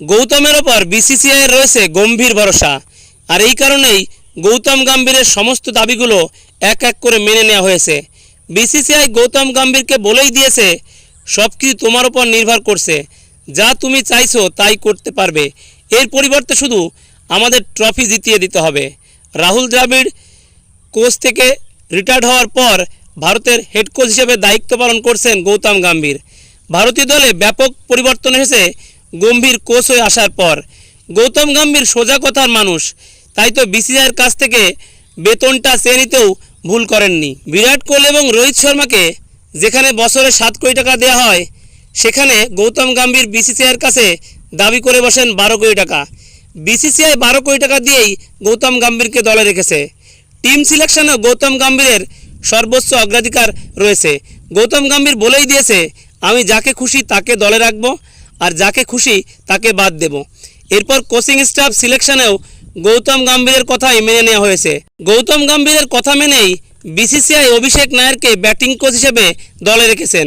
গৌতমের ওপর বিসিসিআইয়ের রয়েছে গম্ভীর ভরসা। আর এই কারণেই গৌতম গাম্ভীরের সমস্ত দাবিগুলো এক এক করে মেনে নেওয়া হয়েছে। বিসিসিআই গৌতম গাম্ভীরকে বলেই দিয়েছে সব কিছু তোমার ওপর নির্ভর করছে। যা তুমি চাইছো তাই করতে পারবে। এর পরিবর্তে শুধু আমাদের ট্রফি জিতিয়ে দিতে হবে। রাহুল দ্রাবিড় কোচ থেকে রিটায়ার্ড হওয়ার পর ভারতের হেড কোচ হিসেবে দায়িত্ব পালন করছেন গৌতম গাম্ভীর। ভারতীয় দলে ব্যাপক পরিবর্তন এসেছে গম্ভীর কোচ হয়ে আসার পর। গৌতম গম্ভীর সোজা কথার মানুষ। তাই তো বিসিসিআইয়ের কাছ থেকে বেতনটা চেয়ে নিতেও ভুল করেননি। বিরাট কোহলি এবং রোহিত শর্মাকে, যেখানে বছরে সাত কোটি টাকা দেওয়া হয়, সেখানে গৌতম গম্ভীর বিসিসিআইয়ের কাছে দাবি করে বসেন বারো কোটি টাকা। বিসিসিআই বারো কোটি টাকা দিয়েই গৌতম গম্ভীরকে দলে রেখেছে। টিম সিলেকশনেও গৌতম গম্ভীরের সর্বোচ্চ অগ্রাধিকার রয়েছে। গৌতম গম্ভীর বলেই দিয়েছে, আমি যাকে খুশি তাকে দলে রাখব। আর যাকে খুশি তাকে বাদ দেব। এরপর কোচিং স্টাফ সিলেকশনেও গৌতম গম্ভীরের কথাই মেনে নেওয়া হয়েছে। গৌতম গম্ভীরের কথা মেনেই বিসিসিআই অভিষেক নায়ারকে ব্যাটিং কোচ হিসেবে দলে রেখেছেন।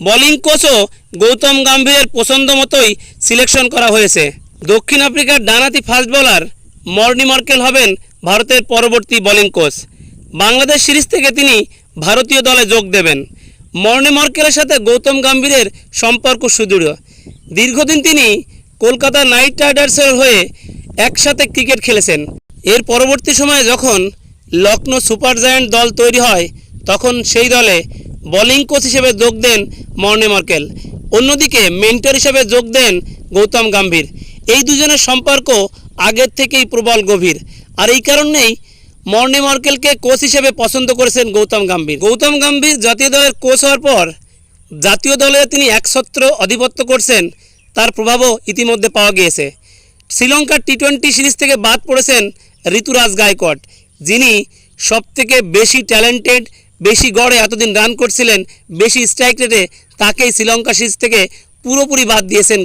বোলিং কোচও গৌতম গম্ভীরের পছন্দ মতোই সিলেকশন করা হয়েছে। দক্ষিণ আফ্রিকার ডানাতি ফাস্ট বোলার মর্নি মার্কেল হবেন ভারতের পরবর্তী বোলিং কোচ বাংলাদেশ সিরিজ থেকে তিনি ভারতীয় দলে যোগ দেবেন। মর্নি মার্কেলের সাথে গৌতম গম্ভীরের সম্পর্ক সুদৃঢ়। দীর্ঘদিন তিনি কলকাতা নাইট রাইডার্সের হয়ে একসাথে ক্রিকেট খেলেছেন। এর পরবর্তী সময়ে যখন লখনৌ সুপার জায়ান্ট দল তৈরি হয়, তখন সেই দলে বোলিং কোচ হিসেবে যোগ দেন মর্নে মার্কেল। অন্যদিকে মেন্টর হিসেবে যোগ দেন গৌতম গাম্ভীর। এই দুজনের সম্পর্ক আগের থেকেই প্রবল গভীর। আর এই কারণেই মর্নে মার্কেলকে কোচ হিসেবে পছন্দ করেছেন গৌতম গাম্ভীর। গৌতম গাম্ভীর জাতীয় দলের কোচ হওয়ার পর জাতীয় দলে তিনি একসত্র আধিপত্য করছেন, তার প্রভাবও ইতিমধ্যে পাওয়া গিয়েছে। শ্রীলঙ্কার টি টোয়েন্টি সিরিজ থেকে বাদ পড়েছেন ঋতুরাজ গায়কট যিনি সবথেকে বেশি ট্যালেন্টেড, বেশি গড়ে এতদিন রান করছিলেন, বেশি স্ট্রাইক রেটে তাকেই শ্রীলঙ্কা সিরিজ থেকে পুরোপুরি বাদ দিয়েছেন